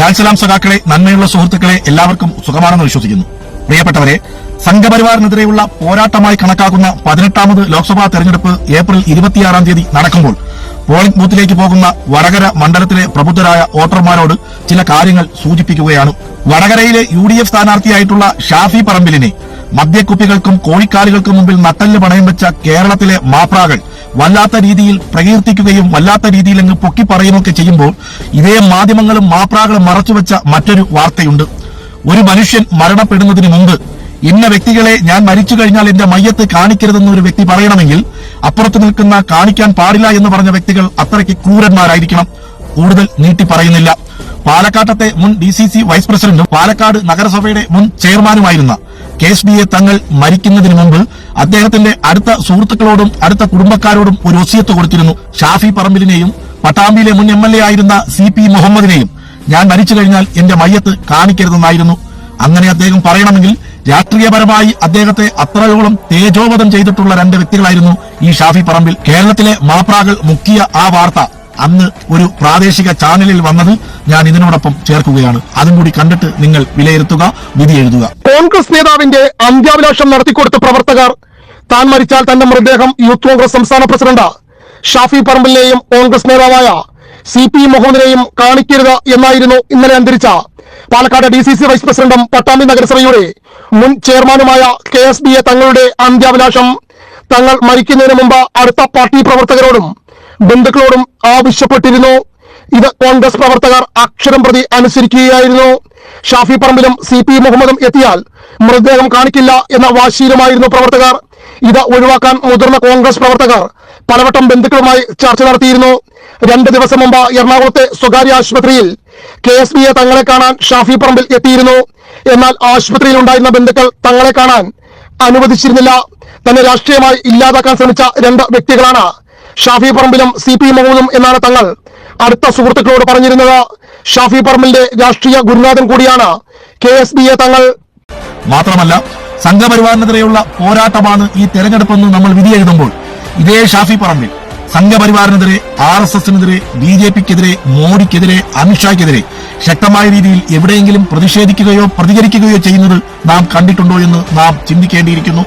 ലാൽ സലാം സഖാക്കളെ നന്മയുള്ള സുഹൃത്തുക്കളെ എല്ലാവർക്കും സുഖമാണെന്ന് വിശ്വസിക്കുന്നു. പ്രിയപ്പെട്ടവരെ സംഘപരിവാറിനെതിരെയുള്ള പോരാട്ടമായി കണക്കാക്കുന്ന പതിനെട്ടാമത് ലോക്സഭാ തെരഞ്ഞെടുപ്പ് ഏപ്രിൽ ഇരുപത്തിയാറാം തീയതി നടക്കുമ്പോൾ പോളിംഗ് ബൂത്തിലേക്ക് പോകുന്ന വടകര മണ്ഡലത്തിലെ പ്രബുദ്ധരായ വോട്ടർമാരോട് ചില കാര്യങ്ങൾ സൂചിപ്പിക്കുകയാണ്. വടകരയിലെ യു ഡി എഫ് സ്ഥാനാർത്ഥിയായിട്ടുള്ള ഷാഫി പറമ്പിലിനെ മദ്യക്കുപ്പികൾക്കും കോഴിക്കാലുകൾക്കും മുമ്പിൽ നട്ടൽ പണയം വെച്ച കേരളത്തിലെ മാപ്രാകൾ വല്ലാത്ത രീതിയിൽ പ്രകീർത്തിക്കുകയും വല്ലാത്ത രീതിയിൽ അങ്ങ് പൊക്കി പറയുകയൊക്കെ ചെയ്യുമ്പോൾ ഇതേ മാധ്യമങ്ങളും മാപ്രാകളും മറച്ചുവെച്ച മറ്റൊരു വാർത്തയുണ്ട്. ഒരു മനുഷ്യൻ മരണപ്പെടുന്നതിന് മുമ്പ് ഇന്ന വ്യക്തികളെ ഞാൻ മരിച്ചു കഴിഞ്ഞാൽ എന്റെ മയ്യത്ത് കാണിക്കരുതെന്ന് ഒരു വ്യക്തി പറയണമെങ്കിൽ അപ്പുറത്ത് നിൽക്കുന്ന കാണിക്കാൻ പാടില്ല എന്ന് പറഞ്ഞ വ്യക്തികൾ അത്രയ്ക്ക് ക്രൂരന്മാരായിരിക്കണം. കൂടുതൽ നീട്ടി പറയുന്നില്ല. പാലക്കാട്ടത്തെ മുൻ ഡി വൈസ് പ്രസിഡന്റും പാലക്കാട് നഗരസഭയുടെ മുൻ ചെയർമാനുമായിരുന്ന K S B A Thangal മരിക്കുന്നതിന് മുമ്പ് അദ്ദേഹത്തിന്റെ അടുത്ത സുഹൃത്തുക്കളോടും അടുത്ത കുടുംബക്കാരോടും ഒരു ഒസിയത്ത് കൊടുത്തിരുന്നു. ഷാഫി പറമ്പിലിനെയും പട്ടാമ്പിയിലെ മുൻ എം എൽ എ ആയിരുന്ന സി പി മുഹമ്മദിനെയും. ഞാൻ മരിച്ചു കഴിഞ്ഞാൽ എന്റെ മയ്യത്ത് കാണിക്കരുതെന്നായിരുന്നു. അങ്ങനെ അദ്ദേഹം പറയണമെങ്കിൽ രാഷ്ട്രീയപരമായി അദ്ദേഹത്തെ അത്രയോളം തേജോവധം ചെയ്തിട്ടുള്ള രണ്ട് വ്യക്തികളായിരുന്നു ഈ ഷാഫി പറമ്പിൽ. കേരളത്തിലെ മാപ്രാകൾ മുക്കിയ ആ വാർത്ത. അന്ന് ഒരു പ്രാദേശിക ചാനലിൽ വന്നത് ഞാൻ ഇതിനോടൊപ്പം ചേർക്കുകയാണ്. അതും കൂടി കണ്ടിട്ട് നിങ്ങൾ വിലയിരുത്തുക വിധി എഴുതുക. കോൺഗ്രസ് നേതാവിന്റെ അന്ത്യാഭിലാഷം നടത്തിക്കൊടുത്ത പ്രവർത്തകർ താൻ മരിച്ചാൽ തന്റെ മൃതദേഹം യൂത്ത് കോൺഗ്രസ് സംസ്ഥാന പ്രസിഡന്റ്. ഷാഫി പറമ്പിലിനെയും കോൺഗ്രസ് നേതാവായ സി പി മുഹമ്മദിനെയും കാണിക്കരുത് എന്നായിരുന്നു ഇന്നലെ അന്തരിച്ച Palakkad D C C vice പ്രസിഡന്റും പട്ടാമ്പി നഗരസഭയുടെ മുൻ ചെയർമാനുമായ കെ എസ് ബി എ തങ്ങളുടെ അന്ത്യാഭിലാഷം തങ്ങൾ മരിക്കുന്നതിന് മുമ്പ് അടുത്ത പാർട്ടി പ്രവർത്തകരോടും ബന്ധുക്കളോടും ആവശ്യപ്പെട്ടിരുന്നു. ഇത് കോൺഗ്രസ് പ്രവർത്തകർ അക്ഷരം പ്രതി അനുസരിക്കുകയായിരുന്നു. ഷാഫി പറമ്പിലും സി പി മുഹമ്മദും എത്തിയാൽ മൃതദേഹം കാണിക്കില്ല എന്ന വാശിയിലുമായിരുന്നു പ്രവർത്തകർ. ഇത് ഒഴിവാക്കാൻ മുതിർന്ന കോൺഗ്രസ് പ്രവർത്തകർ പലവട്ടം ബന്ധുക്കളുമായി ചർച്ച നടത്തിയിരുന്നു. രണ്ട് ദിവസം മുമ്പ് എറണാകുളത്തെ സ്വകാര്യ ആശുപത്രിയിൽ കെ എസ് ബിയെ തങ്ങളെ കാണാൻ ഷാഫി പറമ്പിൽ എത്തിയിരുന്നു. എന്നാൽ ആശുപത്രിയിൽ ഉണ്ടായിരുന്ന ബന്ധുക്കൾ തങ്ങളെ കാണാൻ അനുവദിച്ചിരുന്നില്ല. തന്നെ രാഷ്ട്രീയമായി ഇല്ലാതാക്കാൻ ശ്രമിച്ച രണ്ട് വ്യക്തികളാണ് ഷാഫി പറമ്പിലും സി പി മുഹമ്മദും എന്നാണ് തങ്ങൾ. അടുത്ത സുഹൃത്തുക്കളോട് പറഞ്ഞിരുന്നത് ഷാഫി പറമ്പിലിന്റെ രാഷ്ട്രീയ ഗുരുനാഥൻ കൂടിയാണ്. കെ എസ് ബി എ തങ്ങൾ. മാത്രമല്ല സംഘപരിവാറിനെതിരെയുള്ള പോരാട്ടമാണ് ഈ തെരഞ്ഞെടുപ്പെന്ന് നമ്മൾ വിധി എഴുതുമ്പോൾ ഇതേ ഷാഫി പറമ്പിൽ സംഘപരിവാറിനെതിരെ ആർ എസ് എസിനെതിരെ ബി ജെ പിക്കെതിരെ മോഡിക്കെതിരെ അമിത്ഷായ്ക്കെതിരെ ശക്തമായ രീതിയിൽ എവിടെയെങ്കിലും പ്രതിഷേധിക്കുകയോ പ്രതികരിക്കുകയോ ചെയ്യുന്നത് നാം കണ്ടിട്ടുണ്ടോ എന്ന് നാം ചിന്തിക്കേണ്ടിയിരിക്കുന്നു.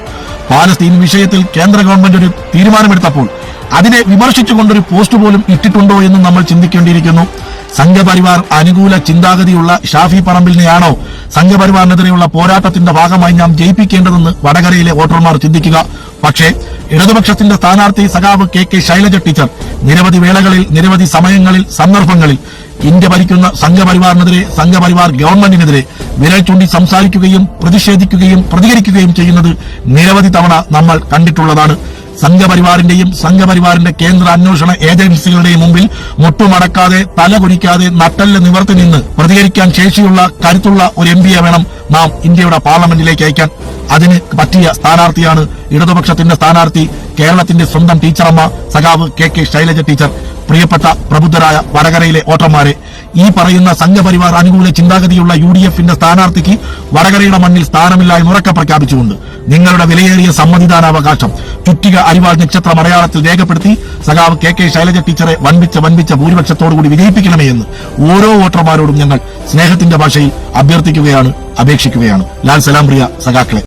പാലസ്തീൻ വിഷയത്തിൽ കേന്ദ്ര ഗവൺമെന്റ് ഒരു തീരുമാനമെടുത്തപ്പോൾ അതിനെ വിമർശിച്ചുകൊണ്ടൊരു പോസ്റ്റ് പോലും ഇട്ടിട്ടുണ്ടോ എന്ന് നമ്മൾ ചിന്തിക്കേണ്ടിയിരിക്കുന്നു. സംഘപരിവാർ അനുകൂല ചിന്താഗതിയുള്ള ഷാഫി പറമ്പിലിനെയാണോ സംഘപരിവാറിനെതിരെയുള്ള പോരാട്ടത്തിന്റെ ഭാഗമായി നാം ജയിപ്പിക്കേണ്ടതെന്ന് വടകരയിലെ വോട്ടർമാർ ചിന്തിക്കുക. പക്ഷേ ഇടതുപക്ഷത്തിന്റെ സ്ഥാനാർത്ഥി സഖാവ് കെ കെ ശൈലജ ടീച്ചർ നിരവധി വേളകളിൽ നിരവധി സമയങ്ങളിൽ സന്ദർഭങ്ങളിൽ ഇന്ത്യ ഭരിക്കുന്ന സംഘപരിവാറിനെതിരെ സംഘപരിവാർ ഗവൺമെന്റിനെതിരെ വിരൽ ചൂണ്ടി സംസാരിക്കുകയും പ്രതിഷേധിക്കുകയും പ്രതികരിക്കുകയും ചെയ്യുന്നത് നിരവധി തവണ നമ്മൾ കണ്ടിട്ടുള്ളതാണ്. സംഘപരിവാറിന്റെയും സംഘപരിവാറിന്റെ കേന്ദ്ര അന്വേഷണ ഏജൻസികളുടെയും മുമ്പിൽ മുട്ടുമടക്കാതെ തല കുനിക്കാതെ നട്ടൽ നിവർത്തി നിന്ന് പ്രതികരിക്കാൻ ശേഷിയുള്ള കരുത്തുള്ള ഒരു എം വേണം നാം ഇന്ത്യയുടെ പാർലമെന്റിലേക്ക് അയക്കാൻ. അതിന് പറ്റിയ സ്ഥാനാർത്ഥിയാണ് ഇടതുപക്ഷത്തിന്റെ സ്ഥാനാർത്ഥി കേരളത്തിന്റെ സ്വന്തം ടീച്ചറമ്മ സഖാവ് കെ കെ ശൈലജ ടീച്ചർ. പ്രിയപ്പെട്ട പ്രബുദ്ധരായ വടകരയിലെ വോട്ടർമാരെ ഈ പറയുന്ന സംഘപരിവാർ അനുകൂല ചിന്താഗതിയുള്ള യു ഡി എഫിന്റെ സ്ഥാനാർത്ഥിക്ക് വടകരയുടെ മണ്ണിൽ സ്ഥാനമില്ല എന്ന് ഉറക്കെ പ്രഖ്യാപിച്ചുകൊണ്ട് നിങ്ങളുടെ വിലയേറിയ സമ്മതിദാനാവകാശം ചുറ്റിക അരിവാൾ നക്ഷത്ര മലയാളത്തിൽ രേഖപ്പെടുത്തി സഖാവ് കെ കെ ശൈലജ ടീച്ചറെ വൻപിച്ച വൻപിച്ച ഭൂരിപക്ഷത്തോടുകൂടി വിജയിപ്പിക്കണമേ എന്ന് ഓരോ വോട്ടർമാരോടും ഞങ്ങൾ സ്നേഹത്തിന്റെ ഭാഷയിൽ അഭ്യർത്ഥിക്കുകയാണ് അപേക്ഷിക്കുകയാണ്. ലാൽ സലാം പ്രിയ സഖാക്കളെ.